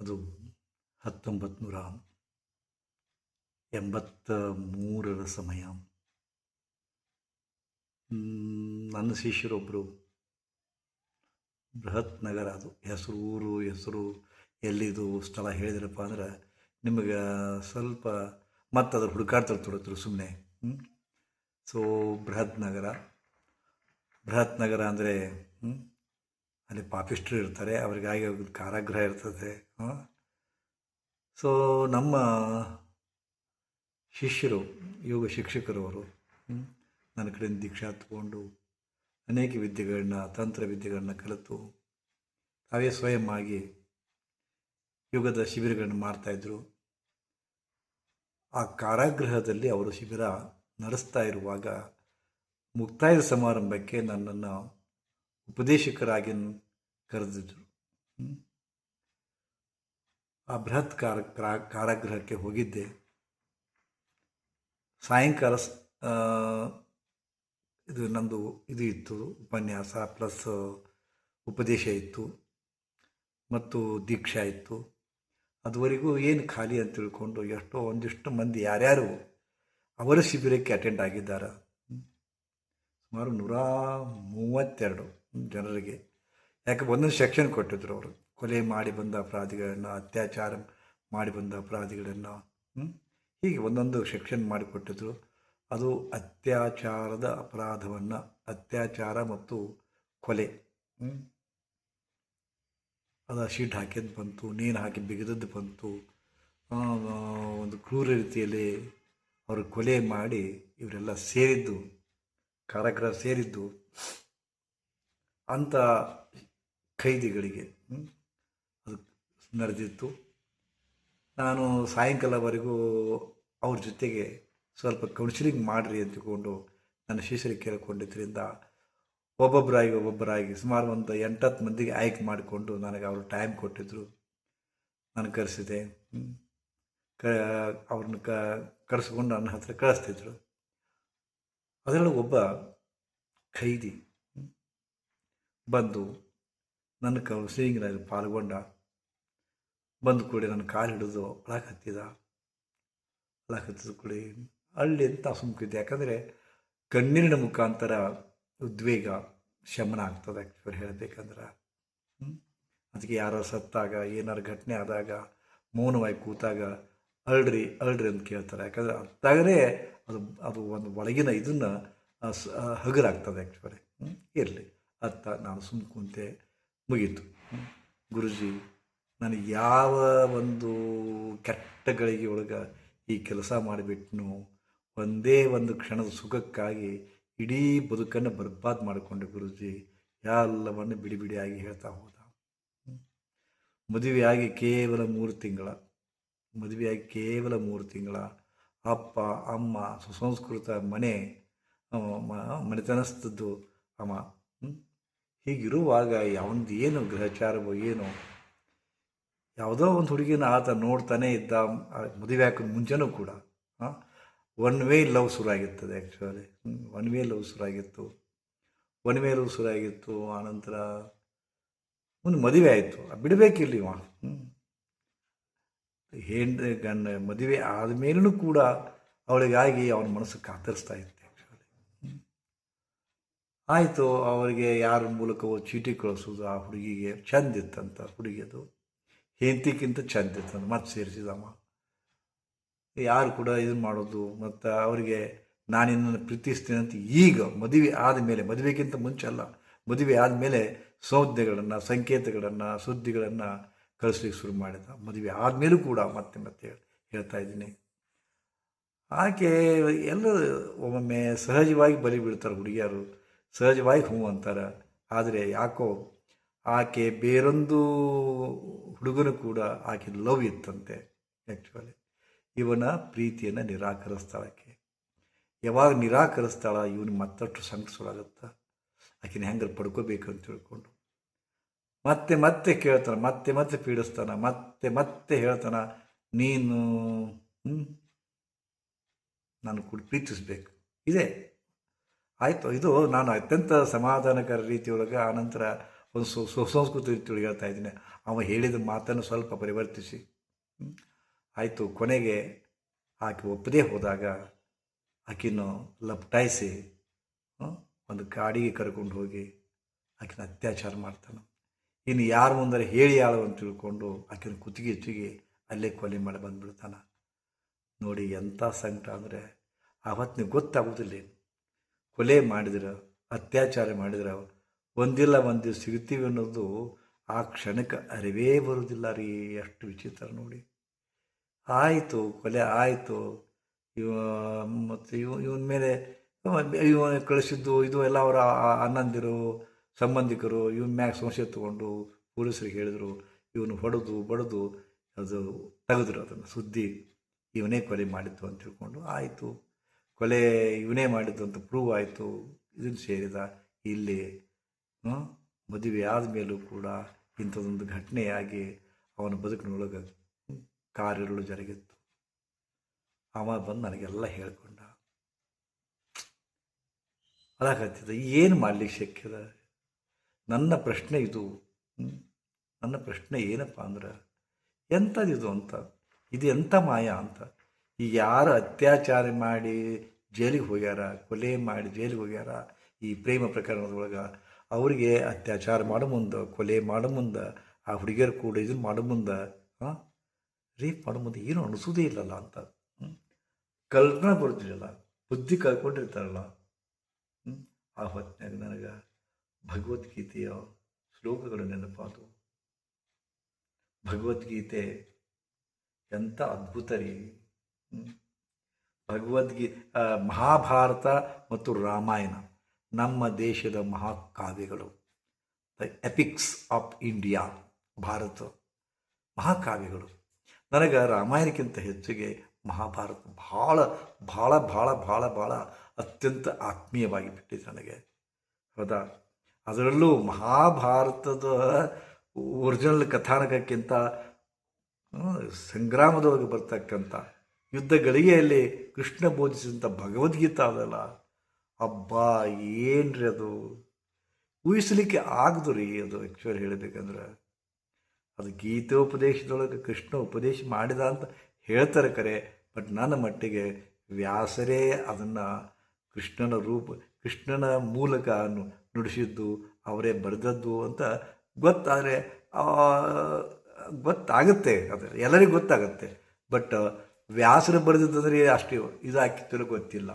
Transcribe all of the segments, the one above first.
ಅದು ಹತ್ತೊಂಬತ್ತು ನೂರ ಎಂಬತ್ತ ಮೂರರ ಸಮಯ ನನ್ನ ಶಿಷ್ಯರೊಬ್ಬರು ಬೃಹತ್ ನಗರ ಅದು. ಹೆಸರು, ಊರು, ಹೆಸರು, ಎಲ್ಲಿದು, ಸ್ಥಳ ಹೇಳಿದ್ರಪ್ಪ ಅಂದ್ರೆ ನಿಮಗೆ ಸ್ವಲ್ಪ ಮತ್ತೆ ಅದ್ರ ಹುಡುಕಾಡ್ತಾರೆ ತೊಡತ್ರು ಸುಮ್ಮನೆ ಸೊ ಬೃಹತ್ ನಗರ. ಬೃಹತ್ ನಗರ ಅಂದರೆ ಅಲ್ಲಿ ಪಾಪಿಸ್ಟ್ರು ಇರ್ತಾರೆ, ಅವರಿಗಾಗಿ ಒಂದು ಕಾರಾಗೃಹ ಇರ್ತದೆ ಸೊ ನಮ್ಮ ಶಿಷ್ಯರು, ಯೋಗ ಶಿಕ್ಷಕರು ಅವರು ನನ್ನ ಕಡೆಯಿಂದ ದೀಕ್ಷಾ ತಗೊಂಡು ಅನೇಕ ವಿದ್ಯೆಗಳನ್ನ, ತಂತ್ರ ವಿದ್ಯೆಗಳನ್ನ ಕಲಿತು ತಾವೇ ಸ್ವಯಂ ಆಗಿ ಯೋಗದ ಶಿಬಿರಗಳನ್ನು ಮಾಡ್ತಾಯಿದ್ರು ಆ ಕಾರಾಗೃಹದಲ್ಲಿ ಅವರು ಶಿಬಿರ ನಡೆಸ್ತಾ ಇರುವಾಗ ಮುಕ್ತಾಯದ ಸಮಾರಂಭಕ್ಕೆ ನನ್ನನ್ನು ಉಪದೇಶಕರಾಗಿ ಕರೆದಿದ್ರು. ಹ್ಮ್. ಆ ಬೃಹತ್ ಕಾರ ಕರಾ- ಕಾರಾಗೃಹಕ್ಕೆ ಹೋಗಿದ್ದೆ. ಸಾಯಂಕಾಲ ಇದು ನಂದು ಇದು ಇತ್ತು, ಉಪನ್ಯಾಸ ಪ್ಲಸ್ ಉಪದೇಶ ಇತ್ತು. ಮತ್ತು ದೀಕ್ಷಾ ಇತ್ತು. ಅದುವರೆಗೂ ಏನು ಖಾಲಿ ಅಂತ ತಿಳ್ಕೊಂಡು ಎಷ್ಟೋ ಒಂದಿಷ್ಟು ಮಂದಿ ಯಾರ್ಯಾರು ಅವರ ಶಿಬಿರಕ್ಕೆ ಅಟೆಂಡ್ ಆಗಿದ್ದಾರೆ. ಸುಮಾರು ನೂರ ಮೂವತ್ತೆರಡು. ಜನರಿಗೆ. ಯಾಕೆ ಒಂದೊಂದು ಸೆಕ್ಷನ್ ಕೊಟ್ಟಿದ್ರು ಅವರು. ಕೊಲೆ ಮಾಡಿ ಬಂದ ಅಪರಾಧಿಗಳನ್ನು, ಅತ್ಯಾಚಾರ ಮಾಡಿ ಬಂದ ಅಪರಾಧಿಗಳನ್ನು ಹೀಗೆ ಒಂದೊಂದು ಸೆಕ್ಷನ್ ಮಾಡಿಕೊಟ್ಟಿದ್ರು ಅದು ಅತ್ಯಾಚಾರದ ಅಪರಾಧವನ್ನು, ಅತ್ಯಾಚಾರ ಮತ್ತು ಕೊಲೆ? ಅದು ಶೀಟ್ ಹಾಕಿದ್ದು ಬಂತು ನೀನು ಹಾಕಿ ಬಿಗಿದದ್ದು ಬಂತು. ಒಂದು ಕ್ರೂರ ರೀತಿಯಲ್ಲಿ ಅವರು ಕೊಲೆ ಮಾಡಿ ಇವರೆಲ್ಲ ಸೇರಿದ್ದು ಕಾರಾಗೃಹ ಸೇರಿದ್ದು. ಅಂಥ ಖೈದಿಗಳಿಗೆ ಅದು ನಡೆದಿತ್ತು ನಾನು ಸಾಯಂಕಾಲವರೆಗೂ ಅವ್ರ ಜೊತೆಗೆ ಸ್ವಲ್ಪ ಕೌನ್ಸಿಲಿಂಗ್ ಮಾಡಿರಿ ಅಂತಕೊಂಡು ನನ್ನ ಶಿಷ್ಯರು ಕೇಳಿಕೊಂಡಿದ್ದರಿಂದ ಒಬ್ಬೊಬ್ಬರಾಗಿ ಒಬ್ಬೊಬ್ಬರಾಗಿ ಸುಮಾರು ಒಂದು ಎಂಟತ್ತು ಮಂದಿಗೆ ಆಯ್ಕೆ ಮಾಡಿಕೊಂಡು ನನಗೆ ಅವರು ಟೈಮ್ ಕೊಟ್ಟಿದ್ದರು ನಾನು ಕರೆಸಿದೆ. ಕ, ಅವ್ರನ್ನ ಕ, ಕರೆಸ್ಕೊಂಡು ನನ್ನ ಹತ್ರ ಕಳಿಸ್ತಿದ್ರು ಅದರೊಳಗೆ ಒಬ್ಬ ಖೈದಿ ಬಂದು ನನ್ನ ಕೌನ್ಸಿಲಿಂಗ್ನಲ್ಲಿ ಪಾಲ್ಗೊಂಡ, ಬಂದು ಕೂಡಿ ನನ್ನ ಕಾಲು ಹಿಡಿದು ಒಳಗೆ ಹತ್ತಿದ. ಕೂಡಿ ಹಳ್ಳಿ ಅಂತ ಸುಮ್ಕಿದ್ದೆ. ಯಾಕಂದರೆ ಕಣ್ಣೀರಿನ ಮುಖಾಂತರ ಉದ್ವೇಗ ಶಮನ ಆಗ್ತದೆ ಆ್ಯಕ್ಚುಲಿ ಹೇಳಬೇಕಂದ್ರೆ? ಅದಕ್ಕೆ ಯಾರೋ ಸತ್ತಾಗ, ಏನಾರು ಘಟನೆ ಆದಾಗ, ಮೌನವಾಗಿ ಕೂತಾಗ ಅಳ್ರಿ ಅಳ್ರಿ ಅಂತ ಕೇಳ್ತಾರೆ. ಯಾಕಂದರೆ ಅತ್ತಾಗಲೇ ಅದು ಅದು ಒಂದು ಒಳಗಿನ ಇದನ್ನು ಹಗುರಾಗ್ತದೆ ಆ್ಯಕ್ಚುಲಿ ಇರಲಿ. ಅತ್ತ ನಾನು ಸುಮ್ಮನೆ ಕುಂತೆ ಮುಗೀತು. ಗುರುಜಿ, ನನಗೆ ಯಾವ ಒಂದು ಕೆಟ್ಟ ಗಳಿಗೆ ಒಳಗೆ ಈ ಕೆಲಸ ಮಾಡಿಬಿಟ್ನು, ಒಂದೇ ಒಂದು ಕ್ಷಣದ ಸುಖಕ್ಕಾಗಿ ಇಡೀ ಬದುಕನ್ನು ಬರ್ಬಾದ್ ಮಾಡಿಕೊಂಡೆ ಗುರುಜಿ ಎಲ್ಲವನ್ನು ಬಿಡಿ ಬಿಡಿಯಾಗಿ ಹೇಳ್ತಾ ಹೋದ. ಮದುವೆಯಾಗಿ ಕೇವಲ ಮೂರು ತಿಂಗಳ ಮದುವೆಯಾಗಿ ಕೇವಲ ಮೂರು ತಿಂಗಳ ಅಪ್ಪ, ಅಮ್ಮ, ಸುಸಂಸ್ಕೃತ ಮನೆ ಮನೆತನಸ್ತದ್ದು ಅವ ಹ್ಮ್. ಹೀಗಿರುವಾಗ ಅವನದು ಏನು ಗ್ರಹಚಾರವೋ ಏನು, ಯಾವುದೋ ಒಂದು ಹುಡುಗಿನ ಆತ ನೋಡ್ತಾನೆ ಇದ್ದ ಮದುವೆ ಹಾಕೋದು ಮುಂಚೆನೂ ಕೂಡ ಒನ್ ವೇ ಲವ್ ಶುರುವಾಗಿರ್ತದೆ ಆ್ಯಕ್ಚುಲಿ ಒನ್ ವೇ ಲವ್ ಶುರುವಾಗಿತ್ತು. ಒನ್ ವೇ ಲವ್ ಶುರುವಾಗಿತ್ತು, ಆನಂತರ ಒಂದು ಮದುವೆ ಆಯಿತು. ಬಿಡಬೇಕಿಲ್ಲ ಇವ. ಹೆಂಡ ಗಂಡ ಮದುವೆ ಆದಮೇಲೂ ಕೂಡ ಅವಳಿಗಾಗಿ ಅವನ ಮನಸ್ಸು ಕಾತರಿಸ್ತಾ ಇತ್ತು. ಆಯಿತು, ಅವರಿಗೆ ಯಾರ ಮೂಲಕವೋ ಚೀಟಿ ಕಳಿಸೋದು ಆ ಹುಡುಗಿಗೆ ಚಂದ ಇತ್ತಂತ ಹುಡುಗಿಯದು. ಹೆಂಡತಿಗಿಂತ ಚಂದ ಇತ್ತಂತ ಮತ್ತೆ ಸೇರಿಸಿದಮ್ಮ. ಯಾರು ಕೂಡ ಇದನ್ನು ಮಾಡೋದು, ಮತ್ತು ಅವರಿಗೆ ನಾನು ನಿನ್ನನ್ನು ಪ್ರೀತಿಸ್ತೀನಿ ಅಂತ ಈಗ ಮದುವೆ ಆದಮೇಲೆ, ಮದುವೆಗಿಂತ ಮುಂಚೆ ಅಲ್ಲ, ಮದುವೆ ಆದಮೇಲೆ ಸೌದ್ಯಗಳನ್ನು ಸಂಕೇತಗಳನ್ನು, ಸುದ್ದಿಗಳನ್ನು ಕಳಿಸ್ಲಿಕ್ಕೆ ಶುರು ಮಾಡಿದ. ಮದುವೆ ಆದಮೇಲೂ ಕೂಡ ಮತ್ತೆ ಮತ್ತೆ ಹೇಳ್ತಾ ಇದ್ದೀನಿ. ಆಕೆ ಎಲ್ಲರೂ ಒಮ್ಮೊಮ್ಮೆ ಸಹಜವಾಗಿ ಬಲಿ ಬಿಡ್ತಾರೆ ಹುಡುಗಿಯರು. ಸಹಜವಾಗಿ ಹ್ಞೂ ಅಂತಾರೆ. ಆದರೆ ಯಾಕೋ ಆಕೆ ಬೇರೊಂದು ಹುಡುಗನು ಕೂಡ ಆಕೆ ಲವ್ ಇತ್ತಂತೆ ಆ್ಯಕ್ಚುಲಿ ಇವನ ಪ್ರೀತಿಯನ್ನು ನಿರಾಕರಿಸ್ತಾಳಕ್ಕೆ ಯಾವಾಗ ನಿರಾಕರಿಸ್ತಾಳ ಇವನು ಮತ್ತಷ್ಟು ಸಂಕಟವಾಗುತ್ತ ಆಕಿನ ಹೆಂಗಾರು ಪಡ್ಕೋಬೇಕು ಅಂತ ತಿಳ್ಕೊಂಡು. ಮತ್ತೆ ಮತ್ತೆ ಕೇಳ್ತಾನೆ, ಮತ್ತೆ ಮತ್ತೆ ಪೀಡಿಸ್ತಾನೆ, ಮತ್ತೆ ಮತ್ತೆ ಹೇಳ್ತಾನೆ, ನೀನು ನಾನು ಕೂಡ ಪ್ರೀತಿಸ್ಬೇಕು. ಇದೆ. ಆಯಿತು, ಇದು ನಾನು ಅತ್ಯಂತ ಸಮಾಧಾನಕರ ರೀತಿಯೊಳಗೆ ಆನಂತರ ಒಂದು ಸು, ಸುಸಂಸ್ಕೃತ ರೀತಿಯೊಳಗೆ ಹೇಳ್ತಾ ಇದ್ದೀನಿ. ಅವ ಹೇಳಿದ ಮಾತನ್ನು ಸ್ವಲ್ಪ ಪರಿವರ್ತಿಸಿ. ಆಯಿತು, ಕೊನೆಗೆ ಆಕೆ ಒಪ್ಪದೇ ಹೋದಾಗ ಆಕಿನ ಲಪಟಾಯಿಸಿ ಒಂದು ಕಾಡಿಗೆ ಕರ್ಕೊಂಡು ಹೋಗಿ ಆಕಿನ ಅತ್ಯಾಚಾರ ಮಾಡ್ತಾನೆ. ಇನ್ನು ಯಾರು ಮುಂದರೆ ಹೇಳಿ ಆಳು ಅಂತ ತಿಳ್ಕೊಂಡು ಆಕಿನ ಕುತ್ತಿಗೆ ಹೆಚ್ಚಿಗೆ ಅಲ್ಲೇ ಕೊಲೆ ಮಾಡಿ ಬಂದುಬಿಡ್ತಾನೆ. ನೋಡಿ ಎಂಥ ಸಂಕಟ ಅಂದರೆ ಆವತ್ತಿನ ಗೊತ್ತಾಗೋದಿಲ್ಲ ಏನು ಕೊಲೆ ಮಾಡಿದ್ರೆ, ಅತ್ಯಾಚಾರ ಮಾಡಿದ್ರೆ, ಒಂದಿಲ್ಲ ಒಂದು ಸಿಗ್ತೀವಿ ಅನ್ನೋದು ಆ ಕ್ಷಣಕ್ಕೆ ಅರಿವೇ ಬರೋದಿಲ್ಲ ರೀ. ಎಷ್ಟು ವಿಚಿತ್ರ ನೋಡಿ. ಆಯಿತು, ಕೊಲೆ ಆಯಿತು. ಇವ, ಮತ್ತು ಇವ, ಇವನ ಮೇಲೆ ಇವನ ಕಳಿಸಿದ್ದು, ಇದು ಎಲ್ಲ ಅವರ ಅನ್ನಂದಿರು ಸಂಬಂಧಿಕರು, ಇವನ ಮ್ಯಾಗ ಸಂಶಯ ತಗೊಂಡು ಪೊಲೀಸರಿಗೆ ಹೇಳಿದರು, ಇವನು ಹೊಡೆದು, ಬಡಿದು, ಅದು ತೆಗೆದ್ರು ಅದನ್ನು ಸುದ್ದಿ. ಇವನೇ ಕೊಲೆ ಮಾಡಿದ್ದು ಅಂತ ತಿಳ್ಕೊಂಡು ಆಯಿತು. ಕೊಲೆ ಇವನೇ ಮಾಡಿದ್ದು ಅಂತ ಪ್ರೂವ್ ಆಯಿತು. ಇದನ್ನು ಸೇರಿದ ಇಲ್ಲಿ ಮದುವೆ ಆದ ಮೇಲೂ ಕೂಡ ಇಂಥದ್ದೊಂದು ಘಟನೆಯಾಗಿ ಅವನ ಬದುಕಿನೊಳಗೆ ಕಾರ್ಯಗಳು ಜರುಗಿತ್ತು. ಅವ ಬಂದು ನನಗೆಲ್ಲ ಹೇಳ್ಕೊಂಡ. ಅದಾಗತ್ತಿದ, ಏನು ಮಾಡಲಿಕ್ಕೆ ಶಕ್ಯದ? ನನ್ನ ಪ್ರಶ್ನೆ ಇದು ನನ್ನ ಪ್ರಶ್ನೆ ಏನಪ್ಪ ಅಂದ್ರೆ ಎಂಥದಿದು ಅಂತ, ಇದು ಎಂಥ ಮಾಯ ಅಂತ. ಈಗ ಯಾರು ಅತ್ಯಾಚಾರ ಮಾಡಿ ಜೈಲಿಗೆ ಹೋಗ್ಯಾರ, ಕೊಲೆ ಮಾಡಿ ಜೈಲಿಗೆ ಹೋಗ್ಯಾರ, ಈ ಪ್ರೇಮ ಪ್ರಕರಣದೊಳಗೆ ಅವರಿಗೆ ಅತ್ಯಾಚಾರ ಮಾಡೋ ಮುಂದೆ, ಕೊಲೆ ಮಾಡೋ ಮುಂದೆ, ಆ ಹುಡುಗಿಯರು ಕೂಡ ಇದನ್ನು ಮಾಡೋ ಮುಂದೆ ಹಾಂ ರೇಪ್ ಮಾಡೋ ಮುಂದೆ ಏನು ಅನಿಸೋದೇ ಇಲ್ಲಲ್ಲ ಅಂತ? ಕಲ್ಪನೆ ಬರ್ತಿರಲ್ಲ ಬುದ್ಧಿ ಕಳ್ಕೊಂಡಿರ್ತಾರಲ್ಲ. ಆ ಹೊತ್ತಿನಾಗ ನನಗೆ ಭಗವದ್ಗೀತೆಯ ಶ್ಲೋಕಗಳು ನೆನಪಾದವು. ಭಗವದ್ಗೀತೆ ಎಂಥ ಅದ್ಭುತ ರೀ? ಭಗವದ್ಗೀ ಮಹಾಭಾರತ ಮತ್ತು ರಾಮಾಯಣ ನಮ್ಮ ದೇಶದ ಮಹಾಕಾವ್ಯಗಳು. The epics of India Bharata, ಮಹಾಕಾವ್ಯಗಳು. ನನಗೆ ರಾಮಾಯಣಕ್ಕಿಂತ ಹೆಚ್ಚಿಗೆ ಮಹಾಭಾರತ ಭಾಳ ಭಾಳ ಭಾಳ ಭಾಳ ಭಾಳ ಅತ್ಯಂತ ಆತ್ಮೀಯವಾಗಿ ಬಿಟ್ಟಿದೆ ನನಗೆ. ಹೌದಾ? ಅದರಲ್ಲೂ ಮಹಾಭಾರತದ ಒರಿಜಿನಲ್ ಕಥಾನಕಕ್ಕಿಂತ ಸಂಗ್ರಾಮದೊಳಗೆ ಬರ್ತಕ್ಕಂಥ ಯುದ್ಧ ಗಳಿಗೆಯಲ್ಲಿ ಕೃಷ್ಣ ಬೋಧಿಸಿದಂಥ ಭಗವದ್ಗೀತಾ ಅದಲ್ಲ. ಅಬ್ಬಾ, ಏನ್ರಿ ಅದು? ಊಹಿಸಲಿಕ್ಕೆ ಆಗದು ರೀ ಅದು ಆ್ಯಕ್ಚುಲಿ ಹೇಳಬೇಕಂದ್ರೆ. ಅದು ಗೀತೋಪದೇಶದೊಳಗೆ ಕೃಷ್ಣ ಉಪದೇಶ ಮಾಡಿದ ಅಂತ ಹೇಳ್ತಾರೆ ಕರೆ ಬಟ್ ನನ್ನ ಮಟ್ಟಿಗೆ ವ್ಯಾಸರೇ ಅದನ್ನು ಕೃಷ್ಣನ ರೂಪ, ಕೃಷ್ಣನ ಮೂಲಕ ನುಡಿಸಿದ್ದು, ಅವರೇ ಬರೆದದ್ದು ಅಂತ ಗೊತ್ತಾದರೆ ಗೊತ್ತಾಗುತ್ತೆ, ಅದು ಎಲ್ಲರಿಗೂ ಗೊತ್ತಾಗುತ್ತೆ. ಬಟ್ ವ್ಯಾಸರು ಬರೆದಿದ್ದಂದ್ರೆ ಅಷ್ಟು ಇದು ಹಾಕಿತ್ತಲೋ ಗೊತ್ತಿಲ್ಲ.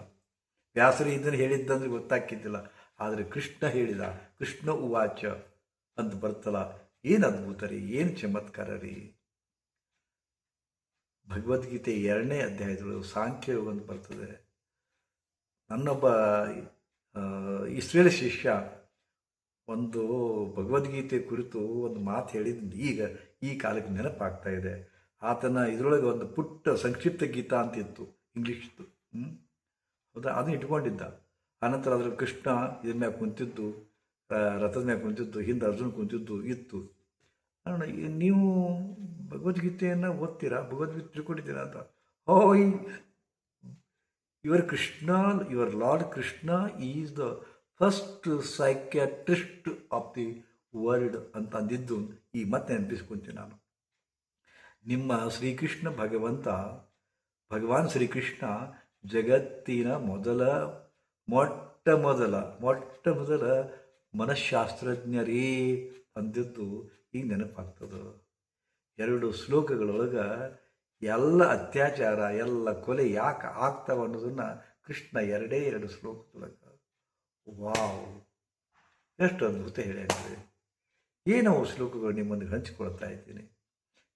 ವ್ಯಾಸರು ಇದನ್ನು ಹೇಳಿದ್ದಂದ್ರೆ ಗೊತ್ತಾಕಿದ್ದಿಲ್ಲ ಆದರೆ ಕೃಷ್ಣ ಹೇಳಿದ, ಕೃಷ್ಣ ಉವಾಚ ಅಂತ ಬರ್ತಲ್ಲ. ಏನು ಅದ್ಭುತ ರೀ ಏನು ಚಮತ್ಕಾರ ರೀ ಭಗವದ್ಗೀತೆ ಎರಡನೇ ಅಧ್ಯಾಯದಳು ಸಾಂಖ್ಯ ಯೋಗ ಅಂತ ಬರ್ತದೆ. ನನ್ನೊಬ್ಬ ಇಸ್ರೇಲ್ ಶಿಷ್ಯ ಒಂದು ಭಗವದ್ಗೀತೆ ಕುರಿತು ಒಂದು ಮಾತು ಹೇಳಿದ್ದು ಈಗ ಈ ಕಾಲಕ್ಕೆ ನೆನಪಾಗ್ತಾ ಇದೆ. ಆತನ ಇದರೊಳಗೆ ಒಂದು ಪುಟ್ಟ ಸಂಕ್ಷಿಪ್ತ ಗೀತ ಅಂತ ಇತ್ತು, ಇಂಗ್ಲೀಷ್ದು. ಹ್ಞೂ ಹೌದಾ? ಅದನ್ನ ಇಟ್ಕೊಂಡಿದ್ದ. ಆನಂತರ ಅದ್ರ ಕೃಷ್ಣ ಇದ್ರ ಮ್ಯಾಗ ಕುಂತಿದ್ದು ರಥದ ಮ್ಯಾಗ ಕುಂತಿದ್ದು, ಹಿಂದೆ ಅರ್ಜುನ್ ಕುಂತಿದ್ದು ಇತ್ತು. ಅಣ್ಣ ನೀವು ಭಗವದ್ಗೀತೆಯನ್ನು ಓದ್ತೀರಾ? ಭಗವದ್ಗೀತೆ ತಿಳ್ಕೊಂಡಿದ್ದೀರಾ ಅಂತ. ಓ your Krishna your lord Krishna is the first psychiatrist of the world ಅಂತ ಅಂದಿದ್ದು ಈ ಮತ್ತೆ ನೆನಪಿಸ್ಕೊಂತೀನಿ ನಾನು. ನಿಮ್ಮ ಶ್ರೀಕೃಷ್ಣ ಭಗವಂತ, ಭಗವಾನ್ ಶ್ರೀಕೃಷ್ಣ ಜಗತ್ತಿನ ಮೊದಲ, ಮೊಟ್ಟ ಮೊದಲ ಮೊಟ್ಟ ಮೊದಲ ಮನಃಶಾಸ್ತ್ರಜ್ಞರೇ ಅಂದಿದ್ದು ಈಗ ನೆನಪಾಗ್ತದೆ. ಎರಡು ಶ್ಲೋಕಗಳೊಳಗೆ ಎಲ್ಲ ಅತ್ಯಾಚಾರ, ಎಲ್ಲ ಕೊಲೆ ಯಾಕೆ ಆಗ್ತಾವ ಅನ್ನೋದನ್ನು ಕೃಷ್ಣ ಎರಡೇ ಎರಡು ಶ್ಲೋಕದೊಳಗೆ. ವಾವ್! ಎಷ್ಟು ಅದ್ಭುತ ಏನು ಏನವು ಶ್ಲೋಕಗಳು ನಿಮ್ಮನ್ನು ಹಂಚಿಕೊಳ್ತಾ ಇದ್ದೀನಿ.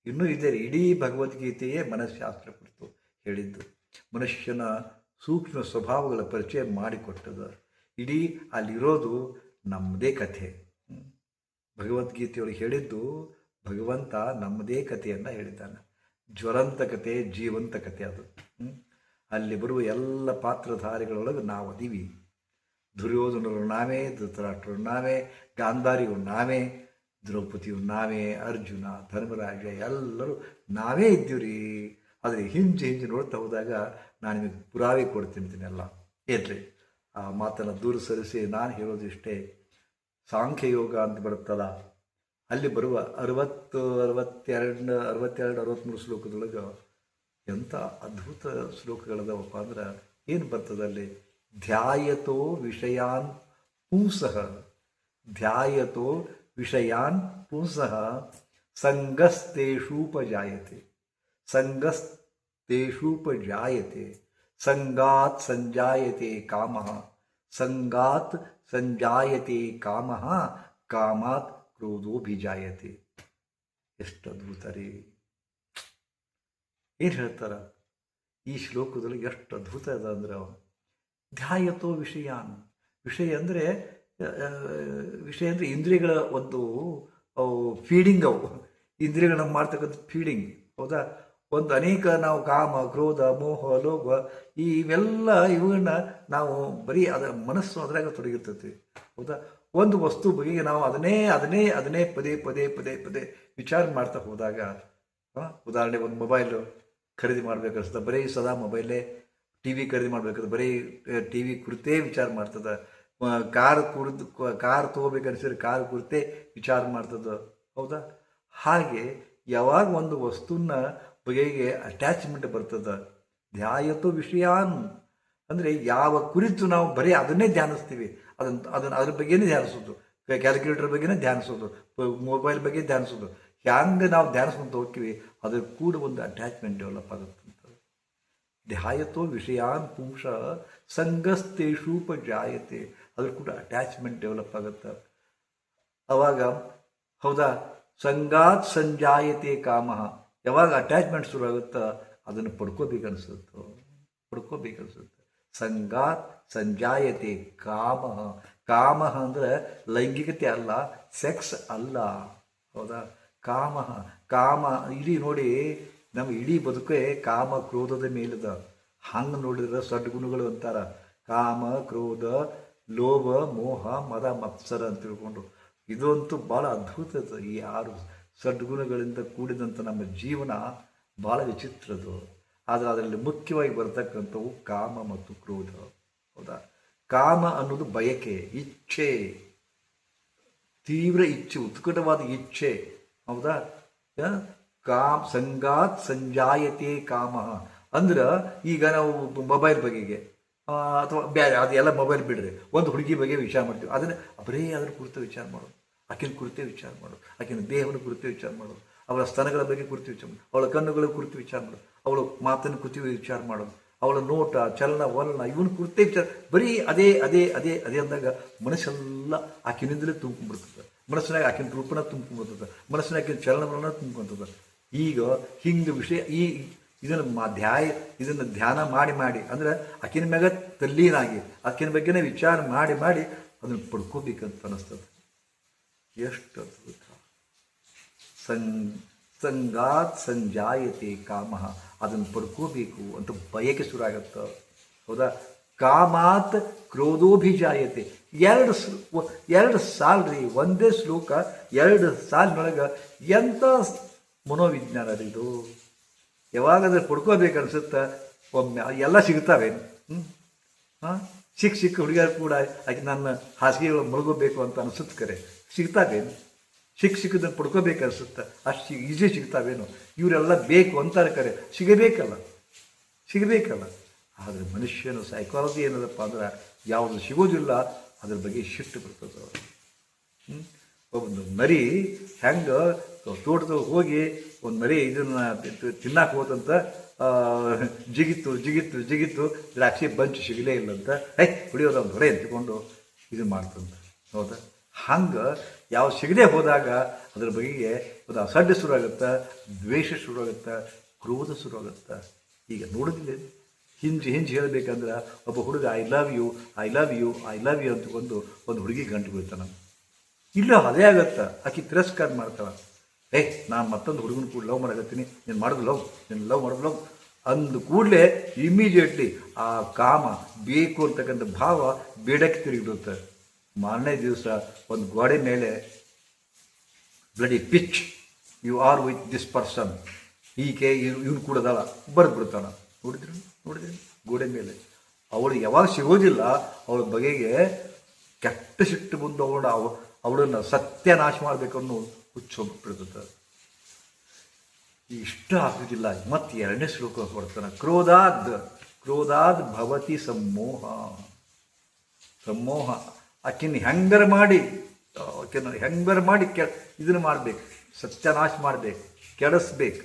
ಇನ್ನೂ ಇದೆ ಇಡೀ ಭಗವದ್ಗೀತೆಯೇ ಮನಃಶಾಸ್ತ್ರ ಕುರಿತು ಹೇಳಿದ್ದು. ಮನುಷ್ಯನ ಸೂಕ್ಷ್ಮ ಸ್ವಭಾವಗಳ ಪರಿಚಯ ಮಾಡಿಕೊಟ್ಟದ. ಇಡೀ ಅಲ್ಲಿರೋದು ನಮ್ಮದೇ ಕಥೆ. ಭಗವದ್ಗೀತೆಯೊಳಗೆ ಹೇಳಿದ್ದು ಭಗವಂತ ನಮ್ಮದೇ ಕಥೆಯನ್ನು ಹೇಳಿದ್ದಾನೆ. ಜ್ವರಂತ ಕಥೆ, ಜೀವಂತ ಕಥೆ ಅದು. ಅಲ್ಲಿ ಬರುವ ಎಲ್ಲ ಪಾತ್ರಧಾರಿಗಳೊಳಗೆ ನಾವು ಅದೀವಿ. ದುರ್ಯೋಧನರು ನಾವೇ, ಧೃತರಾಷ್ಟ್ರರು ನಾವೇ ಗಾಂಧಾರಿಗಳು ನಾವೇ ದ್ರೌಪದಿಯು, ನಾವೇ ಅರ್ಜುನ, ಧರ್ಮರಾಜ, ಎಲ್ಲರೂ ನಾವೇ ಇದ್ದೀವ್ರಿ. ಆದರೆ ಹಿಂಜೆ ಹಿಂಜೆ ನೋಡ್ತಾ ಹೋದಾಗ ನಾನು ನಿಮಗೆ ಪುರಾವೆ ಕೊಡ್ತೀನಿ ಎಲ್ಲ ಏನ್ರಿ? ಆ ಮಾತನ್ನು ದೂರ ಸರಿಸಿ ನಾನು ಹೇಳೋದು ಇಷ್ಟೇ. ಸಾಂಖ್ಯಯೋಗ ಅಂತ ಬರುತ್ತಲ್ಲ, ಅಲ್ಲಿ ಬರುವ ಅರವತ್ತು ಅರವತ್ತೆರಡು ಅರವತ್ತೆರಡು ಅರವತ್ತ್ಮೂರು ಶ್ಲೋಕದೊಳಗೆ ಎಂಥ ಅದ್ಭುತ ಶ್ಲೋಕಗಳದವಪ್ಪ ಅಂದ್ರೆ ಏನು ಬರ್ತದೆ ಅಲ್ಲಿ? ಧ್ಯಾಯತೋ ವಿಷಯಾನ್ ಪುಂಸಃ. ಧ್ಯಾಯತೋ ವಿಷಯಾನ್ ಪುಂಸಃ ಸಂಗಸ್ತೇಷೂಪಜಾಯತೆ ಸಂಗಸ್ತೇಷೂಪಜಾಯತೆ ಸಂಗಾತ್ ಸಂಜಾಯತೆ ಕಾಮಃ ಸಂಗಾತ್ ಸಂಜಾಯತೆ ಕಾಮಃ ಕಾಮಾತ್ ಕ್ರೋಧೋಭಿಜಾಯತೆ ಎಷ್ಟು ಅದ್ಭುತ ರೀ ಏನು ಹೇಳ್ತಾರ ಈ ಶ್ಲೋಕದಲ್ಲಿ ಎಷ್ಟು ಅದ್ಭುತ ಅದ ಅಂದ್ರೆ ಅವ. ಧ್ಯಾಯತೋ ವಿಷಯಾನ್. ವಿಷಯ ಅಂದರೆ ವಿಷಯ ಅಂದರೆ ಇಂದ್ರಿಯಗಳ ಒಂದು ಫೀಡಿಂಗ್ ಅವು. ಇಂದ್ರಿಯಗಳನ್ನ ಮಾಡ್ತಕ್ಕಂಥ ಫೀಡಿಂಗ್ ಹೌದಾ? ಒಂದು ಅನೇಕ ನಾವು ಕಾಮ, ಕ್ರೋಧ, ಮೋಹ, ಲೋಭ ಈ ಇವೆಲ್ಲ ಇವುಗಳನ್ನ ನಾವು ಬರೀ ಅದರ ಮನಸ್ಸು ಅದರಾಗ ತೊಡಗಿರ್ತೈತಿ. ಹೌದಾ? ಒಂದು ವಸ್ತು ಬಗೆಗೆ ನಾವು ಅದನ್ನೇ ಅದನ್ನೇ ಅದನ್ನೇ ಪದೇ ಪದೇ ಪದೇ ಪದೇ ವಿಚಾರ ಮಾಡ್ತಾ ಹೋದಾಗ ಉದಾಹರಣೆ ಒಂದು ಮೊಬೈಲು ಖರೀದಿ ಮಾಡ್ಬೇಕಾಗ್ತದೆ ಬರೀ ಸದಾ ಮೊಬೈಲೇ ಟಿ ವಿ ಖರೀದಿ ಮಾಡ್ಬೇಕಾದ್ರೆ ಬರೀ ಟಿ ವಿ ಕುರಿತೇ ವಿಚಾರ ಮಾಡ್ತದ. ಕಾರ್ ಕುರಿತು ಕಾರ್ ತೊಗೋಬೇಕನ್ಸಿದ್ರೆ ಕಾರ್ ಕುರಿತೇ ವಿಚಾರ ಮಾಡ್ತದೆ. ಹೌದಾ? ಹಾಗೆ ಯಾವಾಗ ಒಂದು ವಸ್ತುನ ಬಗೆಗೆ ಅಟ್ಯಾಚ್ಮೆಂಟ್ ಬರ್ತದ. ಧ್ಯಾಯತು ವಿಷಯಾನ್. ಅಂದರೆ ಯಾವ ಕುರಿತು ನಾವು ಬರೀ ಅದನ್ನೇ ಧ್ಯಾನಿಸ್ತೀವಿ. ಅದನ್ನ ಅದನ್ನ ಅದ್ರ ಬಗ್ಗೆನೇ ಧ್ಯಾನಿಸೋದು. ಕ್ಯಾಲ್ಕುಲೇಟರ್ ಬಗ್ಗೆನೇ ಧ್ಯಾನಿಸೋದು. ಮೊಬೈಲ್ ಬಗ್ಗೆ ಧ್ಯಾನಿಸೋದು. ಹ್ಯಾಂಗೆ ನಾವು ಧ್ಯಾನಿಸ್ಕೊಂತ ಹೋಗ್ತೀವಿ, ಅದ್ರ ಕೂಡ ಒಂದು ಅಟ್ಯಾಚ್ಮೆಂಟ್ ಡೆವಲಪ್ ಆಗುತ್ತೆ ಧ್ಯಾಯತೋ ವಿಷಯಾನ್ ಪುಂಸ ಸಂಗಸ್ತೇಷೂಪಜಾಯತೆ ಅದ್ರ ಕೂಡ ಅಟ್ಯಾಚ್ಮೆಂಟ್ ಡೆವಲಪ್ ಆಗುತ್ತೆ. ಅವಾಗ ಹೌದಾ? ಸಂಗಾತ್ ಸಂಜಾಯತೆ ಕಾಮ. ಯಾವಾಗ ಅಟ್ಯಾಚ್ಮೆಂಟ್ ಶುರು ಆಗುತ್ತಾ ಅದನ್ನು ಪಡ್ಕೋಬೇಕನ್ಸುತ್ತೋ ಪಡ್ಕೋಬೇಕನ್ಸುತ್ತೆ ಸಂಗಾತ್ ಸಂಜಾಯತೆ ಕಾಮ. ಕಾಮ ಅಂದ್ರೆ ಲೈಂಗಿಕತೆ ಅಲ್ಲ ಸೆಕ್ಸ್ ಅಲ್ಲ. ಹೌದಾ? ಕಾಮ. ಕಾಮ, ಇಡೀ ನೋಡಿ ನಮ್ಮ ಇಡೀ ಬದುಕೇ ಕಾಮ ಕ್ರೋಧದ ಮೇಲಿದ. ಹಂಗೆ ನೋಡಿದ್ರೆ ಸಡ್ಗುಣಗಳು ಅಂತಾರ. ಕಾಮ, ಕ್ರೋಧ ಲೋಭ, ಮೋಹ, ಮದ, ಮತ್ಸರ ಅಂತ ತಿಳ್ಕೊಂಡು ಇದಂತೂ ಭಾಳ ಅದ್ಭುತ ಅದು. ಈ ಆರು ಸದ್ಗುಣಗಳಿಂದ ಕೂಡಿದಂಥ ನಮ್ಮ ಜೀವನ ಭಾಳ ವಿಚಿತ್ರದು ಆದರೆ ಅದರಲ್ಲಿ ಮುಖ್ಯವಾಗಿ ಬರತಕ್ಕಂಥವು ಕಾಮ ಮತ್ತು ಕ್ರೋಧ. ಹೌದಾ? ಕಾಮ ಅನ್ನೋದು ಬಯಕೆ, ಇಚ್ಛೆ. ತೀವ್ರ ಇಚ್ಛೆ, ಉತ್ಕಟವಾದ ಇಚ್ಛೆ. ಹೌದಾ? ಕಾಮ, ಸಂಗಾತ್, ಸಂಜಾಯತೆ ಕಾಮ. ಅಂದ್ರೆ ಈಗ ನಾವು ಮೊಬೈಲ್ ಬಗೆಗೆ ಅಥವಾ ಬೇರೆ ಅದೆಲ್ಲ ಮೊಬೈಲ್ ಬಿಡ್ರಿ. ಒಂದು ಹುಡುಗಿ ಬಗ್ಗೆ ವಿಚಾರ ಮಾಡ್ತೀವಿ. ಅದನ್ನು ಬರೀ ಅದ್ರ ಕುರಿತು ವಿಚಾರ ಮಾಡೋದು. ಆಕಿನ ಕುರಿತೇ ವಿಚಾರ ಮಾಡೋದು. ಆಕಿನ ದೇಹವನ್ನು ಕುರಿತು ವಿಚಾರ ಮಾಡೋದು. ಅವಳ ಸ್ತನಗಳ ಬಗ್ಗೆ ಕುರಿತು ವಿಚಾರ ಮಾಡೋದು. ಅವಳ ಕಣ್ಣುಗಳ ಕುರಿತು ವಿಚಾರ ಮಾಡೋದು. ಅವಳ ಮಾತಿನ ಕುರಿತು ವಿಚಾರ ಮಾಡೋದು. ಅವಳ ನೋಟ, ಚಲನ ವಲನ ಇವನ್ ಕುರಿತೇ ವಿಚಾರ ಬರೀ ಅದೇ ಅದೇ ಅದೇ ಅದೇ ಅಂದಾಗ ಮನಸ್ಸೆಲ್ಲ ಆಕಿನಿಂದಲೇ ತುಂಬಿಕೊಂಡ್ಬಿಡ್ತದೆ. ಮನಸ್ಸಿನಾಗ ಆಕಿನ ರೂಪನ ತುಂಬಿಕೊಂಡ್ಬಿಡ್ತದೆ. ಮನಸ್ಸಿನ ಆಕಿನ ಚಲನವಲನ ತುಂಬ್ಕೊಂತದ ಈಗ ಹಿಂಗೆ ವಿಷಯ ಈ ಇದನ್ನು ಮಾ ಧ್ಯಾಯ, ಇದನ್ನು ಧ್ಯಾನ ಮಾಡಿ ಮಾಡಿ, ಅಂದ್ರೆ ಆಕಿನ ಮ್ಯಾಗ ತಲ್ಲೀನಾಗಿ ಆಕಿನ ಬಗ್ಗೆನೇ ವಿಚಾರ ಮಾಡಿ ಮಾಡಿ ಅದನ್ನು ಪಡ್ಕೋಬೇಕಂತ ಅನ್ನಿಸ್ತದೆ ಎಷ್ಟು ಅದ್ಭುತ. ಸಂ, ಸಂಗಾತ್ ಸಂಜಾಯತೆ ಕಾಮ, ಅದನ್ನು ಪಡ್ಕೋಬೇಕು ಅಂತ ಬಯಕೆ ಶುರುವಾಗತ್ತ. ಹೌದಾ? ಕಾಮಾತ್ ಕ್ರೋಧೋಭಿಜಾಯತೆ. ಎರಡು ಎರಡು ಸಾಲ್ ರೀ ಒಂದೇ ಶ್ಲೋಕ, ಎರಡು ಸಾಲಿನೊಳಗೆ ಎಂಥ ಮನೋವಿಜ್ಞಾನ ರೀ ಇದು? ಯಾವಾಗಾದ್ರೂ ಪಡ್ಕೋಬೇಕು ಅನ್ಸುತ್ತಾ ಒಮ್ಮೆ ಎಲ್ಲ ಸಿಗ್ತಾವೆ. ಹ್ಞೂ ಹಾಂ? ಸಿಕ್ಕ ಸಿಕ್ಕ ಹುಡುಗಿಯರು ಕೂಡ ಆಕೆ ನನ್ನ ಹಾಸಿಗೆ ಮುಳುಗೋಬೇಕು ಅಂತ ಅನಿಸುತ್ತೆ ಕರೆ. ಸಿಗ್ತಾವೇನು ಸಿಕ್ಕ ಸಿಕ್ಕದನ್ನು ಪಡ್ಕೋಬೇಕು ಅನಿಸುತ್ತೆ ಅಷ್ಟು ಈಸಿ ಸಿಗ್ತಾವೇನು. ಇವರೆಲ್ಲ ಬೇಕು ಅಂತಾರೆ ಕರೆ. ಸಿಗಬೇಕಲ್ಲ. ಸಿಗಬೇಕಲ್ಲ. ಆದರೆ ಮನುಷ್ಯನ ಸೈಕಾಲಜಿ ಏನದಪ್ಪ ಅಂದ್ರೆ ಯಾವುದು ಸಿಗೋದಿಲ್ಲ, ಅದ್ರ ಬಗ್ಗೆ ಶಿಫ್ಟ್ ಬರ್ತದೆ ಹ್ಞೂ ಒಂದು ಮರಿ ಹೆಂಗೆ ತೋಟದಾಗ ಹೋಗಿ ಒಂದು ಮರಿ ಇದನ್ನ ತಿನ್ನಕ್ಕೆ ಹೋದಂತ ಜಿಗಿತು ಜಿಗಿತ್ತು ಜಿಗಿತ್ತು ಜಿಗಿತ್ತು ದ್ರಾಕ್ಷಿ ಬಂಚು ಸಿಗಲೇ ಇಲ್ಲ ಅಂತ. ಹೈ, ಕುಡಿಯೋದು ಒಂದು ಹೊರೆ ಎತ್ಕೊಂಡು ಇದು ಮಾಡ್ತಂತ ಹೌದಾ? ಹಂಗೆ ಯಾವ ಸಿಗದೆ ಹೋದಾಗ ಅದ್ರ ಬಗೆಗೆ ಒಂದು ಅಸಡ್ಡೆ ಶುರು ಆಗುತ್ತೆ ದ್ವೇಷ ಶುರು ಆಗುತ್ತೆ ಕ್ರೋಧ ಶುರು ಆಗುತ್ತೆ ಈಗ ನೋಡೋದಿಲ್ಲ. ಹಿಂಜಿ ಹಿಂಜಿ ಹೇಳಬೇಕಂದ್ರೆ ಒಬ್ಬ ಹುಡುಗ I love you I love you I love you ಅಂತಕೊಂಡು ಒಂದು ಹುಡುಗಿ ಗಂಟು ಬೀಳ್ತಾನ. ಇಲ್ಲ, ಅದೇ ಆಗುತ್ತೆ. ಆಕಿ ತಿರಸ್ಕಾರ ಮಾಡ್ತಾಳ. ಏ, ನಾನು ಮತ್ತೊಂದು ಹುಡುಗನ ಕೂಡ ಲವ್ ಮಾಡಕತ್ತೀನಿ. ನೀನು ಮಾಡೋದು ಲವ್ ನೀನು ಲವ್ ಮಾಡೋದು ಲವ್ ಅಂದ ಕೂಡಲೇ ಇಮಿಡಿಯೇಟ್ಲಿ ಆ ಕಾಮ ಬೇಕು ಅಂತಕ್ಕಂಥ ಭಾವ ಬೇಡಕ್ಕೆ ತಿರುಗಿಡುತ್ತೆ ಮಾರನೇ ದಿವಸ ಒಂದು ಗೋಡೆ ಮೇಲೆ bloody bitch you are with this person ಈಕೆ ಇವ್ನು ಕೂಡ ಅದಲ್ಲ ಬರೆದು ಬಿಡ್ತಾನ ನೋಡಿದ್ರಿ ನೋಡಿದ್ರಿ? ಗೋಡೆ ಮೇಲೆ. ಅವಳು ಯಾವಾಗ ಸಿಗೋದಿಲ್ಲ, ಅವಳ ಬಗೆಗೆ ಕೆಟ್ಟ ಸಿಟ್ಟು ಬಂದು ಅವಳ, ಅವ ಅವಳನ್ನು ಸತ್ಯನಾಶ ಮಾಡಬೇಕು ಅನ್ನೋ ಹುಚ್ಚೋಗ್ಬಿಡ್ತದೆ ಇಷ್ಟ ಆಗುದಿಲ್ಲ. ಮತ್ತೆ ಎರಡನೇ ಶ್ಲೋಕ ಕೊಡ್ತಾನೆ, ಕ್ರೋಧಾದ್ ಕ್ರೋಧಾದ್ ಭವತಿ ಸಮ್ಮೋಹ. ಸಮ್ಮೋಹ. ಆಕಿನ ಹೆಂಗರ ಮಾಡಿ, ಆಕಿನ ಹೆಂಗರ ಮಾಡಿ ಕೆ ಇದನ್ನು ಮಾಡಬೇಕು, ಸತ್ಯನಾಶ ಮಾಡಬೇಕು, ಕೆಡಿಸ್ಬೇಕು.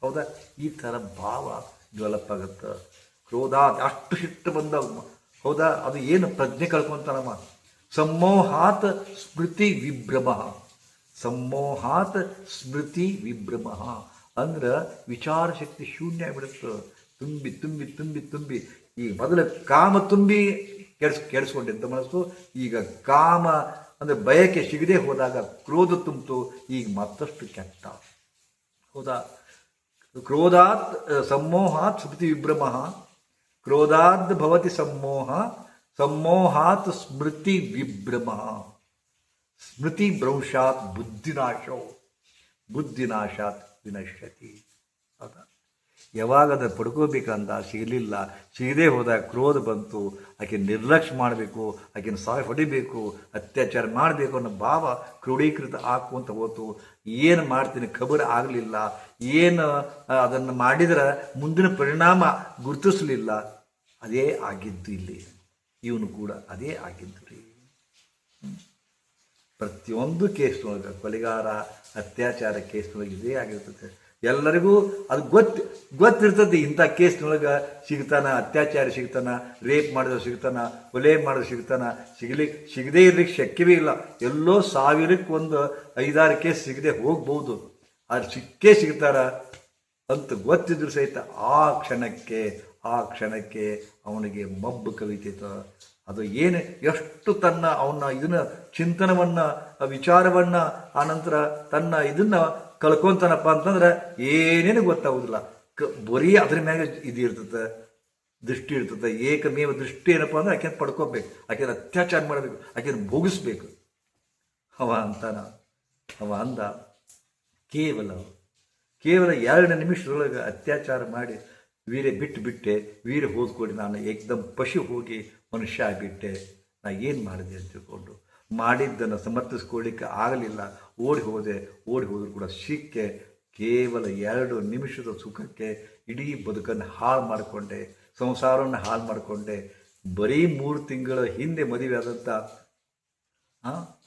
ಹೌದಾ? ಈ ಥರ ಭಾವ ಡೆವಲಪ್ ಆಗುತ್ತೆ. ಕ್ರೋಧಾದ್ ಅಷ್ಟು ಹಿಟ್ಟು ಬಂದ ಹೌದಾ? ಅದು ಏನು ಪ್ರಜ್ಞೆ ಕಳ್ಕೊಂತಾನಮ್ಮ ಸಮ್ಮೋಹಾತ್ ಸ್ಮೃತಿ ವಿಭ್ರಮ. ಸಮ್ಮೋಹಾತ್ ಸ್ಮೃತಿ ವಿಭ್ರಮ. ಅಂದ್ರೆ ವಿಚಾರ ಶಕ್ತಿ ಶೂನ್ಯ ಆಗಿಬಿಡುತ್ತೆ. ತುಂಬಿ ತುಂಬಿ ತುಂಬಿ ತುಂಬಿ. ಈ ಮೊದಲು ಕಾಮ ತುಂಬಿ ಕೆಡ್ಸ್ ಕೆಡಿಸ್ಕೊಂಡಿದ್ದ ಮನಸ್ಸು. ಈಗ ಕಾಮ, ಅಂದರೆ ಬಯಕೆ ಸಿಗದೆ ಹೋದಾಗ ಕ್ರೋಧ ತುಂಬಿತು. ಈಗ ಮತ್ತಷ್ಟು ಕೆಟ್ಟ. ಹೌದಾ? ಕ್ರೋಧಾತ್ ಸಮ್ಮೋಹಾತ್ ಸ್ಮೃತಿ ವಿಭ್ರಮ. ಕ್ರೋಧಾತ್ ಭವತಿ ಸಮ್ಮೋಹ ಸಮ್ಮೋಹಾತ್ ಸ್ಮೃತಿ ವಿಭ್ರಮ. ಸ್ಮೃತಿ ಭ್ರಂಶಾತ್ ಬುದ್ಧಿನಾಶೋ, ಬುದ್ಧಿನಾಶಾತ್ ವಿನಶ್ಯತಿ. ಅದ ಯಾವಾಗ ಅದನ್ನು ಪಡ್ಕೋಬೇಕಂದ ಸಿಗಲಿಲ್ಲ, ಸಿಗದೇ ಹೋದಾಗ ಕ್ರೋಧ ಬಂತು, ಆಕೆ ನಿರ್ಲಕ್ಷ್ಯ ಮಾಡಬೇಕು, ಆಕೆನ ಸಾಯ್ ಹೊಡಿಬೇಕು, ಅತ್ಯಾಚಾರ ಮಾಡಬೇಕು ಅನ್ನೋ ಭಾವ ಕ್ರೋಢೀಕೃತ ಹಾಕುವಂತ ಹೋತು. ಏನು ಮಾಡ್ತೀನಿ ಖಬರ್ ಆಗಲಿಲ್ಲ, ಏನು ಅದನ್ನು ಮಾಡಿದರೆ ಮುಂದಿನ ಪರಿಣಾಮ ಗುರುತಿಸಲಿಲ್ಲ, ಅದೇ ಆಗಿದ್ದು ಇಲ್ಲಿ. ಇವನು ಕೂಡ ಅದೇ ಆಗಿದ್ದು ರೀ ಪ್ರತಿಯೊಂದು ಕೇಸ್ನೊಳಗೆ ಕೊಲೆಗಾರ, ಅತ್ಯಾಚಾರ ಕೇಸ್ನೊಳಗೆ ಇದೇ ಆಗಿರ್ತದೆ. ಎಲ್ಲರಿಗೂ ಅದು ಗೊತ್ತು, ಗೊತ್ತಿರ್ತದೆ. ಇಂಥ ಕೇಸ್ನೊಳಗೆ ಸಿಗ್ತಾನ, ಅತ್ಯಾಚಾರ ಸಿಗ್ತಾನ, ರೇಪ್ ಮಾಡಿದ್ರು ಸಿಗ್ತಾನ, ಕೊಲೆ ಮಾಡಿದ್ರೆ ಸಿಗ್ತಾನ, ಸಿಗಲಿ, ಸಿಗದೇ ಇರ್ಲಿಕ್ಕೆ ಶಕ್ಯವೇ ಇಲ್ಲ. ಎಲ್ಲೋ ಸಾವಿರಕ್ಕೆ ಒಂದು ಐದಾರು ಕೇಸ್ ಸಿಗದೆ ಹೋಗ್ಬೋದು. ಅದು ಸಿಕ್ಕೇ ಸಿಗ್ತಾರ ಅಂತ ಗೊತ್ತಿದ್ರು ಸಹಿತ ಆ ಕ್ಷಣಕ್ಕೆ ಆ ಕ್ಷಣಕ್ಕೆ ಅವನಿಗೆ ಮಬ್ಬು ಕವಿತಿತ. ಅದು ಏನು, ಎಷ್ಟು ತನ್ನ ಅವನ ಇದನ್ನ, ಚಿಂತನವನ್ನ, ವಿಚಾರವನ್ನು ವಿಚಾರವನ್ನ ಆನಂತರ ತನ್ನ ಇದನ್ನ ಕಳ್ಕೊಂತಾನಪ್ಪ ಅಂತಂದ್ರೆ ಏನೇನು ಗೊತ್ತಾಗೋದಿಲ್ಲ. ಕ, ಬರೀ ಅದ್ರ ಮ್ಯಾಗ ಇದು ಇರ್ತದೆ, ದೃಷ್ಟಿ ಇರ್ತದೆ, ಏಕಮೇವ ದೃಷ್ಟಿ ಏನಪ್ಪ ಅಂದ್ರೆ ಆಕೆನ ಪಡ್ಕೋಬೇಕು, ಆಕೆನ ಅತ್ಯಾಚಾರ ಮಾಡಬೇಕು, ಆಕೆನ ಭೋಗಿಸ್ಬೇಕು. ಅವ ಅಂತಾನ, ಅವ ಅಂದ, ಕೇವಲ ಕೇವಲ ಎರಡು ನಿಮಿಷದೊಳಗೆ ಅತ್ಯಾಚಾರ ಮಾಡಿ ವೀರೆ ಬಿಟ್ಟು ಬಿಟ್ಟೆ ವೀರ ಹೋದ್ಕೊಡಿ ನಾನು ಏಕ್ದಮ್ ಪಶು ಹೋಗಿ ಮನುಷ್ಯ ಆಗಿಬಿಟ್ಟೆ ನಾ ಏನು ಮಾಡಿದೆ ಅಂತ ತಿಳ್ಕೊಂಡು ಮಾಡಿದ್ದನ್ನು ಸಮರ್ಥಿಸ್ಕೊಳ್ಳಿಕ್ಕೆ ಆಗಲಿಲ್ಲ. ಓಡಿ ಹೋದೆ, ಓಡಿ ಹೋದರೂ ಕೂಡ ಸಿಕ್ಕೆ ಕೇವಲ ಎರಡು ನಿಮಿಷದ ಸುಖಕ್ಕೆ ಇಡೀ ಬದುಕನ್ನು ಹಾಳು ಮಾಡಿಕೊಂಡೆ, ಸಂಸಾರವನ್ನು ಹಾಳು ಮಾಡಿಕೊಂಡೆ. ಬರೀ ಮೂರು ತಿಂಗಳ ಹಿಂದೆ ಮದುವೆ ಆದಂಥ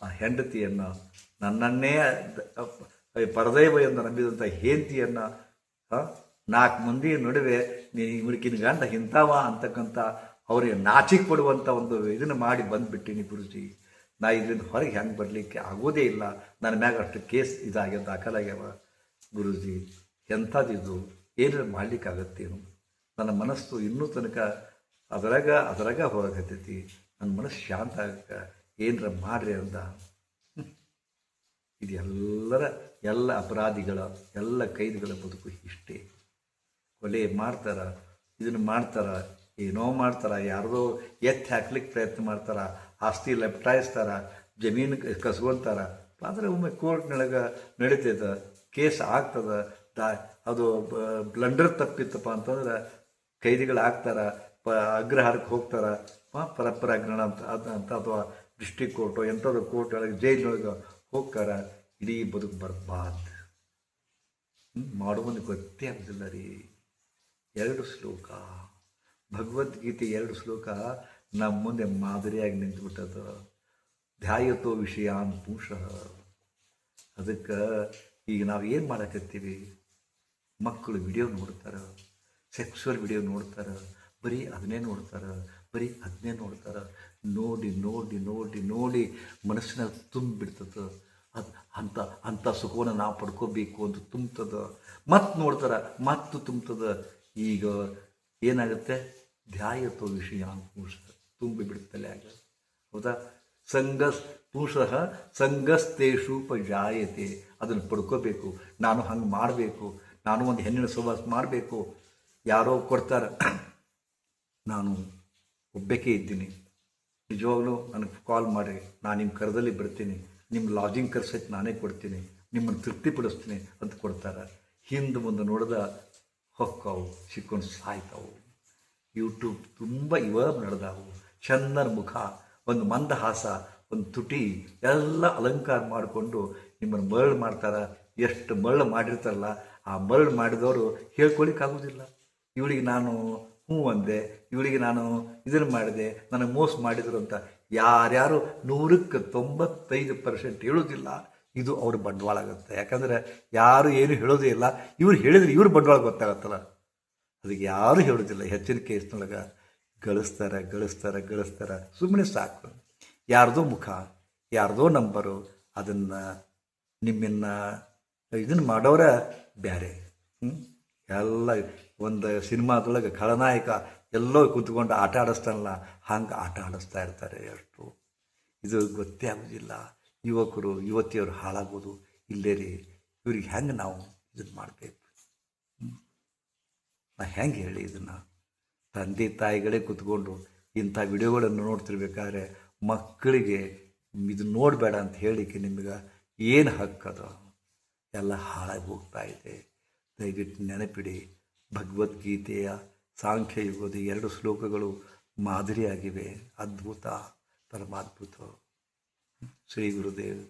ಆ ಹೆಂಡತಿಯನ್ನು, ನನ್ನನ್ನೇ ಪರದೈವ ಎಂದು ನಂಬಿದಂಥ ಹೆಂಡತಿಯನ್ನು ನಾಲ್ಕು ಮಂದಿ ನಡುವೆ ನೀ ಇವಳಿಕಿನ ಗಂಡ ಇಂಥವ ಅಂತಕ್ಕಂಥ ಅವರಿಗೆ ನಾಚಿಕೆ ಪಡುವಂಥ ಒಂದು ಇದನ್ನು ಮಾಡಿ ಬಂದುಬಿಟ್ಟಿನಿ ಗುರುಜಿ. ನಾ ಇದರಿಂದ ಹೊರಗೆ ಹೆಂಗೆ ಬರಲಿಕ್ಕೆ ಆಗೋದೇ ಇಲ್ಲ. ನನ್ನ ಮ್ಯಾಗ ಅಷ್ಟು ಕೇಸ್ ಇದಾಗ್ಯದ ದಾಖಲಾಗ್ಯಾವ. ಗುರುಜಿ ಎಂಥದ್ದಿದು ಏನಾರು ಮಾಡಲಿಕ್ಕಾಗತ್ತೇನು? ನನ್ನ ಮನಸ್ಸು ಇನ್ನೂ ತನಕ ಅದರಾಗ ಅದರಾಗ ಹೊರಗತ್ತೈತಿ ನನ್ನ ಮನಸ್ಸು ಶಾಂತ ಆಗಕ್ಕೆ ಏನರ ಮಾಡ್ರಿ ಹ್ಮ್. ಇದು ಎಲ್ಲರ ಎಲ್ಲ ಅಪರಾಧಿಗಳ ಎಲ್ಲ ಕೈದಿಗಳ ಬದುಕು ಇಷ್ಟೇ. ಕೊಲೆ ಮಾಡ್ತಾರ, ಇದನ್ನು ಮಾಡ್ತಾರ ಏನೋ ಮಾಡ್ತಾರೆ, ಯಾರ್ದೋ ಎತ್ತಿ ಹಾಕ್ಲಿಕ್ಕೆ ಪ್ರಯತ್ನ ಮಾಡ್ತಾರೆ, ಆಸ್ತಿ ಲಪಟಾಯಿಸ್ತಾರೆ, ಜಮೀನು ಕಸ್ಕೊಳ್ತಾರೆ. ಆದರೆ ಒಮ್ಮೆ ಕೋರ್ಟ್ನೊಳಗೆ ನಡೀತೈತೆ, ಕೇಸ್ ಆಗ್ತದ, ದಾ, ಅದು ಬ್ಲಂಡರ್ ತಪ್ಪಿತ್ತಪ್ಪ ಅಂತಂದ್ರೆ ಕೈದಿಗಳು ಪ, ಅಗ್ರಹಾರಕ್ಕೆ ಹೋಗ್ತಾರೆ ಪರಪರ ಪರಪ್ಪರಾಗ್ರಹಣ ಅಂತ, ಅದು ಅಂತ ಅಥವಾ ಡಿಸ್ಟ್ರಿಕ್ಟ್ ಕೋರ್ಟು ಎಂಥದ್ದು ಕೋರ್ಟ್ ಒಳಗೆ ಜೈಲಿನೊಳಗೆ ಹೋಗ್ತಾರ, ಇಡೀ ಬದುಕು ಬರ್ಬಾರ್ದು. ಮಾಡುವ ಗೊತ್ತೇ ಆಗೋದಿಲ್ಲ ರೀ. ಎರಡು ಶ್ಲೋಕ. ಭಗವದ್ಗೀತೆ ಎರಡು ಶ್ಲೋಕ ನಮ್ಮ ಮುಂದೆ ಮಾದರಿಯಾಗಿ ನಿಂತುಬಿಟ್ಟದ ಧ್ಯಾಯತೋ ವಿಷಯಾನ್ ಪುಂಷಃ ಅದಕ್ಕೆ ಈಗ ನಾವು ಏನು ಮಾಡಕತ್ತೀವಿ? ಮಕ್ಕಳು ವಿಡಿಯೋ ನೋಡ್ತಾರೆ, ಸೆಕ್ಸುವಲ್ ವಿಡಿಯೋ ನೋಡ್ತಾರೆ, ಬರೀ ಅದನ್ನೇ ನೋಡ್ತಾರೆ, ಬರೀ ಅದನ್ನೇ ನೋಡ್ತಾರೆ. ನೋಡಿ ನೋಡಿ ನೋಡಿ ನೋಡಿ ಮನಸ್ಸಿನ ತುಂಬಿಡ್ತದೆ ಅದು ಅಂಥ ಅಂಥ ಸುಖವನ್ನು ನಾವು ಪಡ್ಕೋಬೇಕು ಅಂತ ತುಂಬ್ತದ. ಮತ್ತೆ ನೋಡ್ತಾರೆ, ಮತ್ತು ತುಂಬ್ತದ. ಈಗ ಏನಾಗುತ್ತೆ? ಧ್ಯಾಯತ್ವ ವಿಷಯ ಪುರುಷ ತುಂಬಿ ಬಿಡುತ್ತಲೆ ಆಗ ಹೌದಾ? ಸಂಗಸ್, ಪುರುಷಃ ಸಂಗಸ್ತೇಷು ಜಾಯತೆ ಅದನ್ನು ಪಡ್ಕೋಬೇಕು. ನಾನು ಹಂಗೆ ಮಾಡಬೇಕು. ನಾನು ಒಂದು ಹೆಣ್ಣಿನ ಸಹವಾಸ ಮಾಡಬೇಕು. ಯಾರೋ ಕೊಡ್ತಾರೆ. ನಾನು ಒಬ್ಬಕ್ಕೆ ಇದ್ದೀನಿ. ನಿಜವಾಗ್ಲೂ ನನಗೆ ಕಾಲ್ ಮಾಡಿ. ನಾನು ನಿಮ್ಮ ಕರದಲ್ಲಿ ಬರ್ತೀನಿ. ನಿಮ್ಮ ಲಾಜಿಂಗ್ ಕರ್ಸಕ್ಕೆ ನಾನೇ ಕೊಡ್ತೀನಿ. ನಿಮ್ಮನ್ನು ತೃಪ್ತಿಪಡಿಸ್ತೀನಿ ಅಂತ ಕೊಡ್ತಾರೆ. ಹಿಂದೆ ಮುಂದೆ ನೋಡಿದ ಹೊಕ್ಕಾವು ಸಿಕ್ಕೊಂಡು ಸಾಯ್ತವು. ಯೂಟ್ಯೂಬ್ ತುಂಬ ಇವಾಗ ನಡೆದವು. ಚಂದನ ಮುಖ, ಒಂದು ಮಂದಹಾಸ, ಒಂದು ತುಟಿ, ಎಲ್ಲ ಅಲಂಕಾರ ಮಾಡಿಕೊಂಡು ನಿಮ್ಮನ್ನು ಮರಳು ಮಾಡ್ತಾರೆ. ಎಷ್ಟು ಮರಳು ಮಾಡಿರ್ತಾರಲ್ಲ, ಆ ಮರಳು ಮಾಡಿದವರು ಹೇಳ್ಕೊಳಿಕ್ಕಾಗೋದಿಲ್ಲ ಇವಳಿಗೆ ನಾನು ಹ್ಞೂ ಅಂದೆ, ಇವಳಿಗೆ ನಾನು ಇದನ್ನು ಮಾಡಿದೆ, ನನಗೆ ಮೋಸ ಮಾಡಿದರು ಅಂತ ಯಾರ್ಯಾರು ನೂರಕ್ಕೆ ತೊಂಬತ್ತೈದು ಪರ್ಸೆಂಟ್ ಹೇಳೋದಿಲ್ಲ. ಇದು ಅವ್ರ ಬಂಡವಾಳ ಆಗುತ್ತೆ. ಯಾಕಂದರೆ ಯಾರು ಏನು ಹೇಳೋದೇ ಇಲ್ಲ. ಇವ್ರು ಹೇಳಿದ್ರೆ ಇವ್ರ ಬಂಡವಾಳ ಗೊತ್ತಾಗತ್ತಲ್ಲ. ಅದಕ್ಕೆ ಯಾರು ಹೇಳೋದಿಲ್ಲ. ಹೆಚ್ಚಿನ ಕೇಸ್ನೊಳಗೆ ಗಳಿಸ್ತಾರೆ ಗಳಿಸ್ತಾರೆ ಗಳಿಸ್ತಾರೆ. ಸುಮ್ಮನೆ ಸಾಕು. ಯಾರ್ದೋ ಮುಖ, ಯಾರ್ದೋ ನಂಬರು ಅದನ್ನು ನಿಮ್ಮನ್ನ ಇದನ್ನು ಮಾಡೋರ ಹ್ಮ್? ಎಲ್ಲ ಒಂದು ಸಿನಿಮಾದೊಳಗೆ ಖಳನಾಯಕ ಎಲ್ಲೋ ಕೂತ್ಕೊಂಡು ಆಟ ಆಡಿಸ್ತಾನಲ್ಲ, ಹಂಗೆ ಆಟ ಆಡಿಸ್ತಾ ಇರ್ತಾರೆ ಎಷ್ಟು ಇದು ಗೊತ್ತೇ ಆಗೋದಿಲ್ಲ. ಯುವಕರು, ಯುವತಿಯರು ಹಾಳಾಗೋದು ಇಲ್ಲೇ ರೀ ಇವ್ರಿಗೆ ಹೆಂಗೆ ನಾವು ಇದನ್ನು ಮಾಡಬೇಕು? ನಾ ಹೆಂಗೆ ಹೇಳಿ ಇದನ್ನು? ತಂದೆ ತಾಯಿಗಳೇ ಕೂತ್ಕೊಂಡು ಇಂಥ ವಿಡಿಯೋಗಳನ್ನು ನೋಡ್ತಿರ್ಬೇಕಾದ್ರೆ ಮಕ್ಕಳಿಗೆ ಇದು ನೋಡಬೇಡ ಅಂತ ಹೇಳಿಕ್ಕೆ ನಿಮಗೆ ಏನು ಹಕ್ಕದ ಎಲ್ಲ ಹಾಳಾಗಿ ಹೋಗ್ತಾ ಇದೆ. ದಯವಿಟ್ಟು ನೆನಪಿಡಿ, ಭಗವದ್ಗೀತೆಯ ಸಾಂಖ್ಯ ಯುಗದ ಎರಡು ಶ್ಲೋಕಗಳು ಮಾದರಿಯಾಗಿವೆ. ಅದ್ಭುತ, ಪರಮಾದ್ಭುತ. ಶ್ರೀ ಗುರುದೇವ್